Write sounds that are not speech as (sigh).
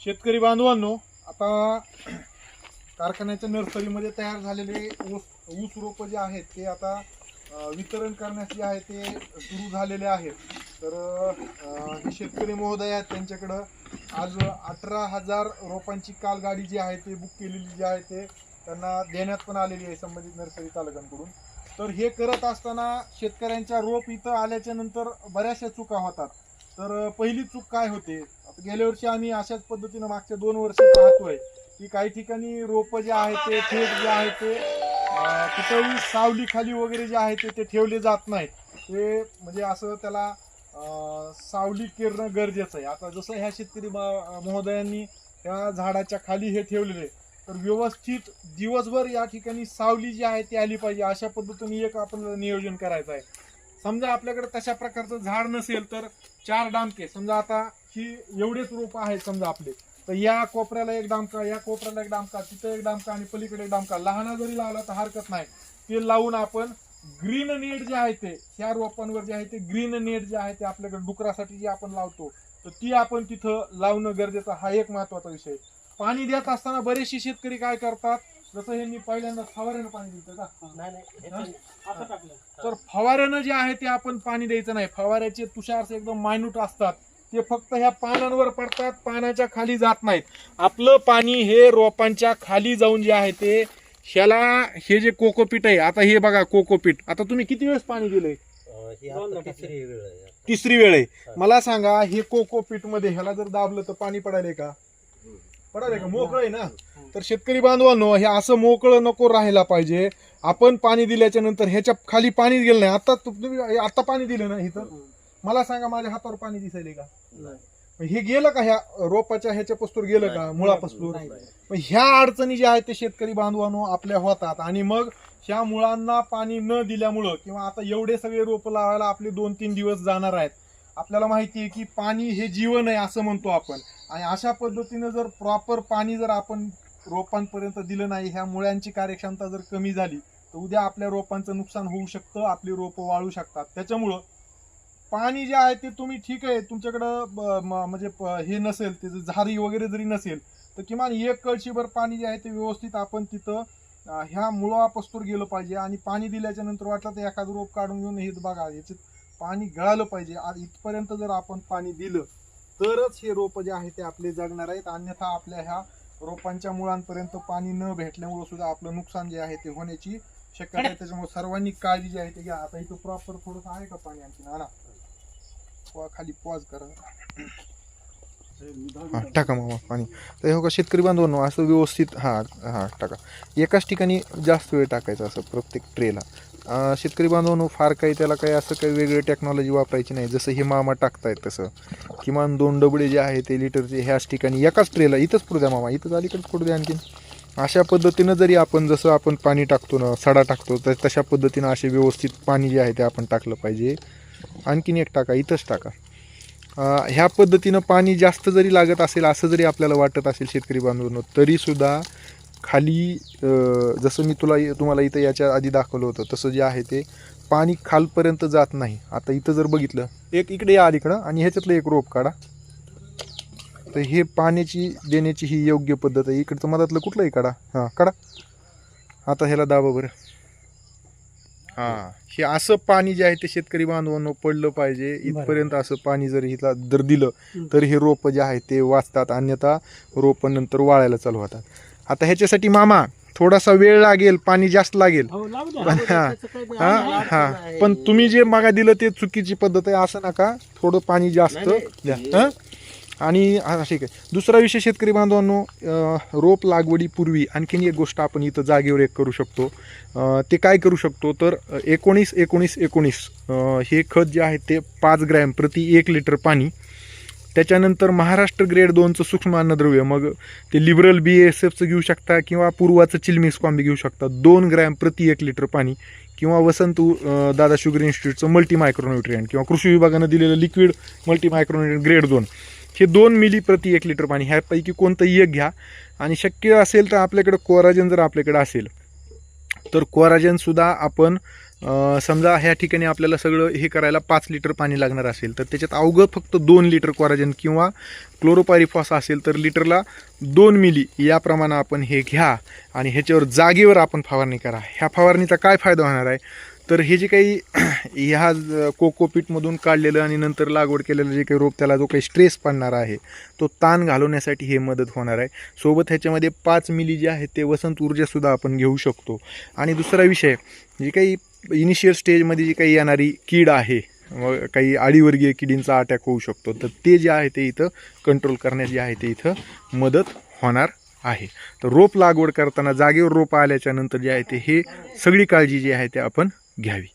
शेतकरी बांधवांनो आता कारखान्याच्या नर्सरीमध्ये तयार झालेले ऊस ऊस रोपं जे आहेत ते आता वितरण करण्यास जे आहे ते सुरू झालेले आहेत. तर हे शेतकरी महोदय आहेत त्यांच्याकडं आज अठरा हजार रोपांची काल गाडी जी आहे ते बुक केलेली जी आहे ते त्यांना देण्यात पण आलेली आहे संबंधित नर्सरी चालकांकडून. तर हे करत असताना शेतकऱ्यांच्या रोप इथं आल्याच्यानंतर बऱ्याचशा चुका होतात. तर पहिली चूक काय होते? आता गेल्या वर्षी आम्ही अशाच पद्धतीनं मागच्या दोन वर्ष पाहतोय की काही ठिकाणी रोप जे आहे ते थेट जे आहे ते कुठंही सावलीखाली सावली खाली वगैरे जे आहे ते ते ठेवले जात नाहीत. ते म्हणजे असं त्याला सावली किरणं गरजेचं आहे. आता जसं ह्या शेतकरी बा- महोदयांनी त्या झाडाच्या खाली हे ठेवलेले तर व्यवस्थित दिवसभर या ठिकाणी सावली जी आहे ती आली पाहिजे. अशा पद्धतीने एक आपण नियोजन करायचं आहे. समजा आपल्याकडे तशा प्रकारचं झाड नसेल तर चार डामके समजा आता ही एवढेच रोप आहेत समजा आपले तर या कोपऱ्याला एक डामका या कोपऱ्याला एक डामका तिथे एक डामका आणि पलीकडे एक डामका लहाना जरी लावला तर हरकत नाही. ते लावून आपण ग्रीन नेट जे आहे ते ह्या रोपांवर जे आहे ते ग्रीन नेट जे आहे ते आपल्याकडे डुकरासाठी जे आपण लावतो तर ती आपण तिथं लावणं गरजेचं हा एक महत्त्वाचा विषय. पाणी देत असताना बरेचसे शेतकरी काय करतात जसं यांनी पहिल्यांदा फवाऱ्यानं पाणी दिलं का? नाही नाही आता टाकलं. तर फवाऱ्यानं जे आहे ते आपण पाणी द्यायचं नाही. फवाऱ्याचे तुषार एकदम मायन्यूट असतात. ते फक्त ह्या पानांवर पडतात पानाच्या खाली जात नाहीत. आपलं पाणी हे रोपांच्या खाली जाऊन जे आहे ते ह्याला हे जे कोकोपीट आहे आता हे बघा कोकोपीट. आता तुम्ही किती वेळेस पाणी दिलंय? ही तिसरी वेळ आहे. तिसरी वेळ आहे. मला सांगा हे कोकोपीटमध्ये ह्याला जर दाबलं तर पाणी पडायलंय का? पडायलंय का? मोकळं आहे ना? तर शेतकरी बांधवांनो हे असं मोकळं नको राहायला पाहिजे. आपण पाणी दिल्याच्या नंतर ह्याच्या खाली पाणी गेलं नाही. आता तुम्ही आता पाणी दिलं ना इथं? मला सांगा माझ्या हातावर पाणी दिसायले का? हे गेलं का ह्या रोपाच्या ह्याच्या पस्तूर गेलं का? मुळापस्तूर मग ह्या अडचणी ज्या आहेत ते शेतकरी बांधवांनो आपल्या होतात. आणि मग ह्या मुळांना पाणी न दिल्यामुळं किंवा आता एवढे सगळे रोप लावायला आपले दोन तीन दिवस जाणार आहेत. आपल्याला माहिती आहे की पाणी हे जीवन आहे असं म्हणतो आपण. आणि अशा पद्धतीनं जर प्रॉपर पाणी जर आपण रोपांपर्यंत दिलं नाही ह्या मुळ्यांची कार्यक्षमता जर कमी झाली तर उद्या आपल्या रोपांचं नुकसान होऊ शकतं आपली रोपं वाळू शकतात. त्याच्यामुळं पाणी जे आहे ते तुम्ही ठीक आहे तुमच्याकडं ब- म- म्हणजे प- हे नसेल ते जर झारी वगैरे जरी नसेल तर किमान एक कळशीभर पाणी जे आहे ते व्यवस्थित आपण तिथं ह्या मुळापस्तूर गेलं पाहिजे आणि पाणी दिल्याच्या नंतर वाटलं तर एखादं रोप काढून घेऊन हे बघा याच्यात पाणी गळालं पाहिजे. आणि इथपर्यंत जर आपण पाणी दिलं तरच हे रोप जे आहे ते आपले जगणार आहेत. अन्यथा आपल्या ह्या रोपांच्या मुळांपर्यंत पाणी न भेटल्यामुळे सुद्धा आपलं नुकसान जे आहे ते होण्याची शक्यता आहे. त्याच्यामुळे सर्वांनी काळजी जी आहे ते घ्या. आता इथं प्रॉपर थोडस आहे का पाणी आणखी ना खाली पॉज करा. टाका मामा पाणी. तर हे का शेतकरी बांधवांनो असं व्यवस्थित हा हा टाका. एकाच ठिकाणी जास्त वेळ टाकायचा असं प्रत्येक ट्रेला शेतकरी बांधवांनो फार काही त्याला काही असं काही वेगळी टेक्नॉलॉजी वापरायची नाही. जसं हे मामा टाकतायत तसं. किमान दोन डबडे जे आहे ते लिटरचे ह्याच ठिकाणी एकाच ट्रेला इथंच पुढे द्या मामा. इथंच अलीकडे पुढे द्या आणखीन. अशा पद्धतीनं जरी आपण जसं आपण पाणी टाकतो ना सडा टाकतो तर तशा पद्धतीनं असे व्यवस्थित पाणी जे आहे ते आपण टाकलं पाहिजे. आणखीन एक टाका इथंच टाका. ह्या पद्धतीनं पाणी जास्त जरी लागत असेल असं जरी आपल्याला वाटत असेल शेतकरी बांधवांनो तरीसुद्धा खाली जसं मी तुला तुम्हाला इथं याच्या आधी दाखवलं होतं तसं जे आहे ते पाणी खालपर्यंत जात नाही. आता इथं जर बघितलं एक इकडे या अलीकडं आणि ह्याच्यातलं एक रोप काढा. तर हे पाण्याची देण्याची ही योग्य पद्धत आहे. इकडचं मधातलं कुठलंही काढा. हां काढा. आता ह्याला दाबा बरं. हां हे असं पाणी जे आहे ते शेतकरी बांधवांनो पडलं पाहिजे. इथपर्यंत असं पाणी जर हिला जर दिलं तर हे रोपं जे आहेत ते वाचतात. अन्यथा रोपं नंतर वाळायला चालू होतात. आता ह्याच्यासाठी मामा थोडासा वेळ लागेल पाणी जास्त लागेल हो पण. हा, हा हा. पण तुम्ही जे मागा दिलं ते चुकीची पद्धत आहे असं नका थोडं पाणी जास्त. द्या हं? आणि हा ठीक आहे दुसरा विषय शेतकरी बांधवांनो रोप लागवडीपूर्वी आणखीन एक गोष्ट आपण इथं जागेवर एक करू शकतो ते काय करू शकतो तर एकोणीस एकोणीस एकोणीस हे खत जे आहे ते पाच ग्रॅम प्रति एक लिटर पाणी त्याच्यानंतर महाराष्ट्र ग्रेड दोनचं सूक्ष्म अन्नद्रव्य मग ते लिबरल बी एस एफचं घेऊ शकता किंवा पूर्वाचं चिलमिस कॉम्बी घेऊ शकता. दोन ग्रॅम प्रति एक लिटर पाणी किंवा वसंत दादा शुगर इन्स्टिट्यूटचं मल्टी मायक्रोन्युट्रियंट किंवा कृषी विभागानं दिलेलं लिक्विड मल्टी मायक्रोन्युट्रियंट ग्रेड दोन. हे दोन मिली प्रति एक लिटर पाणी ह्यापैकी कोणतंही एक घ्या. आणि शक्य असेल तर आपल्याकडे कोराजन जर आपल्याकडे असेल तर कोराजनसुद्धा आपण समजा ह्या ठिकाणी आपल्याला सगळं हे करायला पाच लिटर पाणी लागणार असेल तर त्याच्यात अवघं फक्त दोन लिटर क्वाराजन किंवा क्लोरोपायरिफॉस असेल तर लिटरला दोन मिली याप्रमाणे आपण हे घ्या आणि ह्याच्यावर जागेवर आपण फवारणी करा. ह्या फवारणीचा काय फायदा होणार आहे? तर हे जे काही (clears throat) ह्या ज- कोकोपीटमधून काढलेलं आणि नंतर लागवड केलेलं जे काही रोप त्याला जो काही स्ट्रेस पडणार आहे तो ताण घालवण्यासाठी हे मदत होणार आहे. सोबत ह्याच्यामध्ये पाच मिली जे आहेत ते वसंत ऊर्जासुद्धा आपण घेऊ शकतो. आणि दुसरा विषय जे काही इनिशियल स्टेजमध्ये जी काही येणारी कीड आहे मग काही आडीवर्गीय किडींचा अटॅक होऊ शकतो. तर ते जे आहे ते इथं कंट्रोल करण्यात जे आहे ते इथं मदत होणार आहे. तर रोप लागवड करताना जागेवर रोप आल्याच्यानंतर जे आहे ते हे सगळी काळजी जी आहे ते आपण घ्यावी.